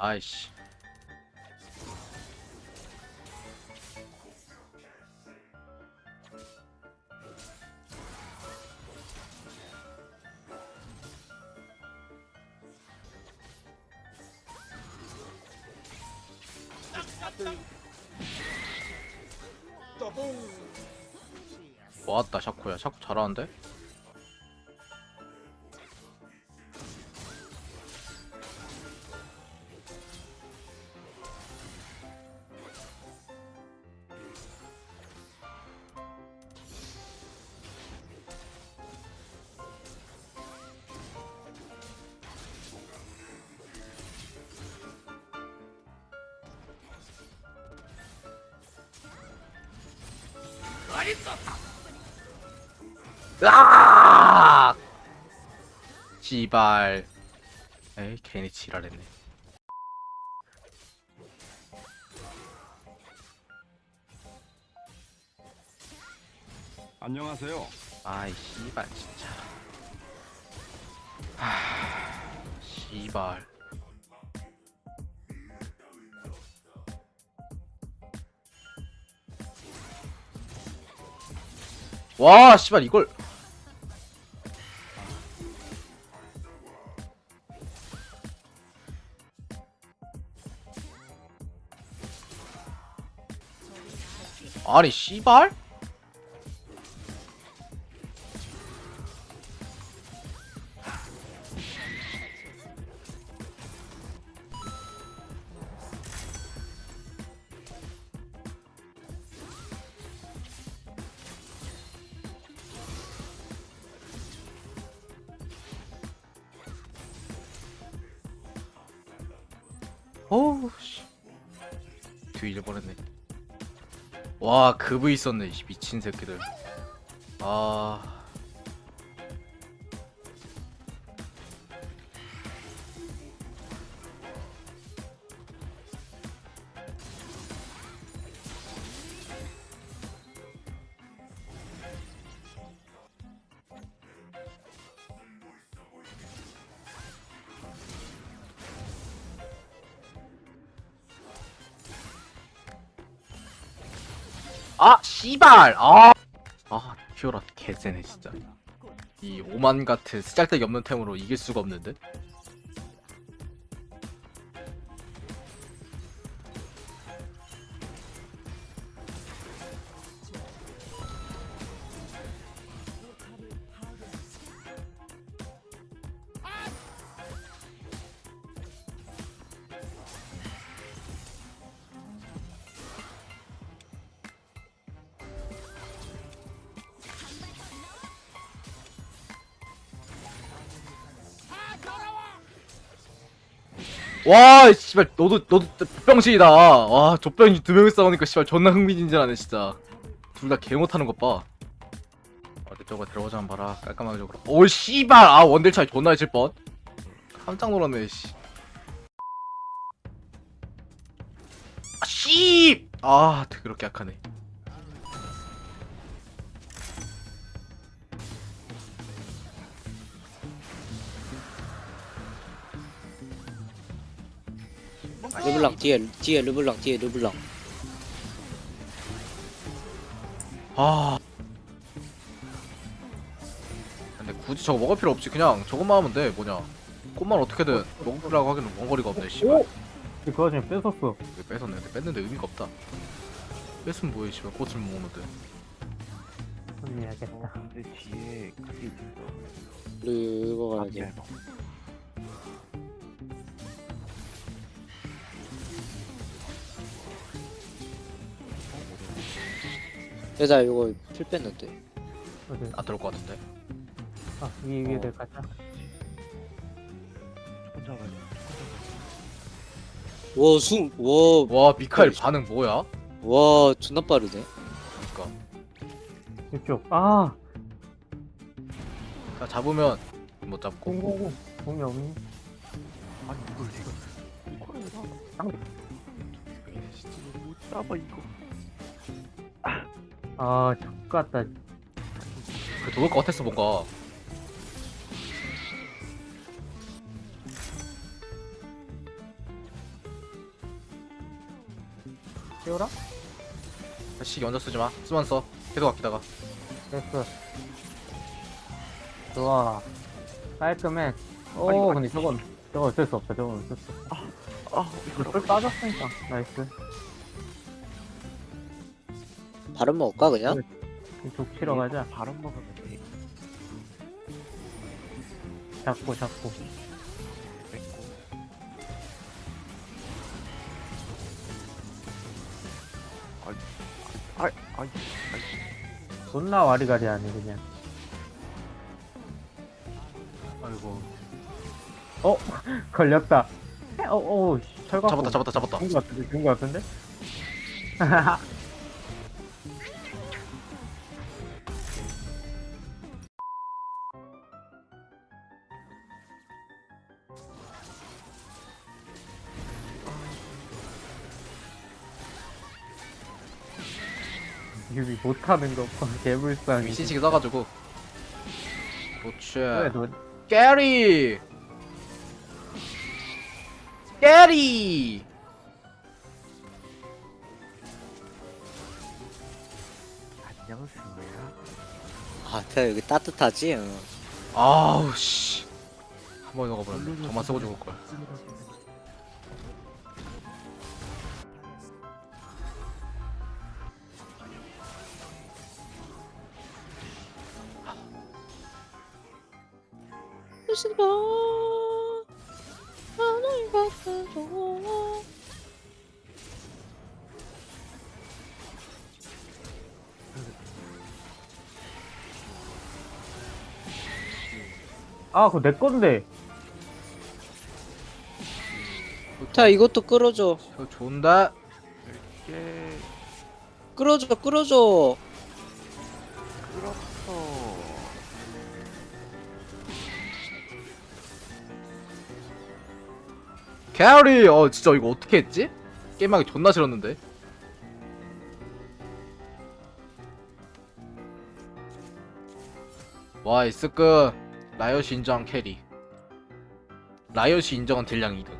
아이씨. 좋았다 샤코야 샤코 잘하는데? 으악! 씨발. 에이 괜히 지랄했네. 안녕하세요. 아이 씨발 진짜. 하... 씨발. 와 씨발 이걸. 아니 씨발 어우 씨. 뒤 잃어버렸네. 와 그브 있었네 이 미친 새끼들. 아 아 씨발. 아, 아 피오라 개쎄네 진짜. 이 오만 같은 쓰잘데기 없는 템으로 이길 수가 없는데 와 씨발 너도 너도 족병신이다. 와 족병신 두 명이 싸우니까 씨발 존나 흥미진진하네 진짜. 둘 다 개 못하는 것봐. 어디 저거 들어가자 한번 봐라. 깔끔하게 저거. 오 씨발! 아 원딜 차이 존나 해질 뻔. 깜짝 놀랐네 씨. 아, 씨! 아, 그렇게 약하네. 르블랑 뒤에 뒤에 르블랑 뒤에 르블랑 아. 근데 굳이 저거 먹을 필요 없지. 그냥 저것만 하면 돼. 뭐냐. 꽃만 어떻게든 먹으라고 하기는 원거리가 없네, 씨발. 그 와중에 뺏었어. 이거 뺏었네. 근데 뺐는데 의미가 없다. 뺐으면 뭐해, 씨발. 꽃을 못 먹는데. 손해야겠다. 근데 뒤에 그게 있어. 르고 가야 돼 여자 이거 필 뺐는데 어디? 안 들어올 것 같은데. 아, 위 위에 어. 될 가자. 혼자 가야 와숨와와 와, 미카엘 반응 뭐야? 존나 빠르네 그니까. 이쪽. 아, 자, 잡으면 못 잡고. 공공공. 공이 없니? 아니 이걸 내가 이걸 내가 못 잡아 이거. 아, 족같다. 그 도울 것 같았어, 뭔가. 띄워라? 시기 먼저 쓰지 마. 쓰면 써. 계속 아끼다가. 됐어. 좋아. 깔끔해. 오, 아니, 아니. 근데 저건, 저건 어쩔 수 없다. 저건 어쩔 수 없다. 아 이거 불 빠졌으니까. 나이스. 바로 먹을까 그냥? 이쪽 치러 가자. 바로 먹으면 돼 잡고, 잡고. 뺏고 아이 아이 아이 아이 존나 와리가리 하네, 그냥. 아이고. 걸렸다. 어, 어, 씨, 철갑. 잡았다, 잡았다, 잡았다. 죽은 것 같은데, 죽은 것 같은데? 유비 못하는 거 봐, 개불쌍해. 미신시기 써가지고. 그렇지. 그래도 깨리! 깨리! 안녕 승우야 아 태야 여기 따뜻하지? 응. 아우, 씨. 한 번에 녹아버렸네. 저만 쓰고 죽을 걸. 아, 그거 내 건데. 태야 이것도 끌어줘. 이거 좋은데? 이게 끌어줘 끌어줘. 끌었어 캐리! 어, 진짜 이거 어떻게 했지? 게임하기 존나 싫었는데. 와, 이스크. 라이엇이 인정한 캐리. 라이엇이 인정한 딜량 2등.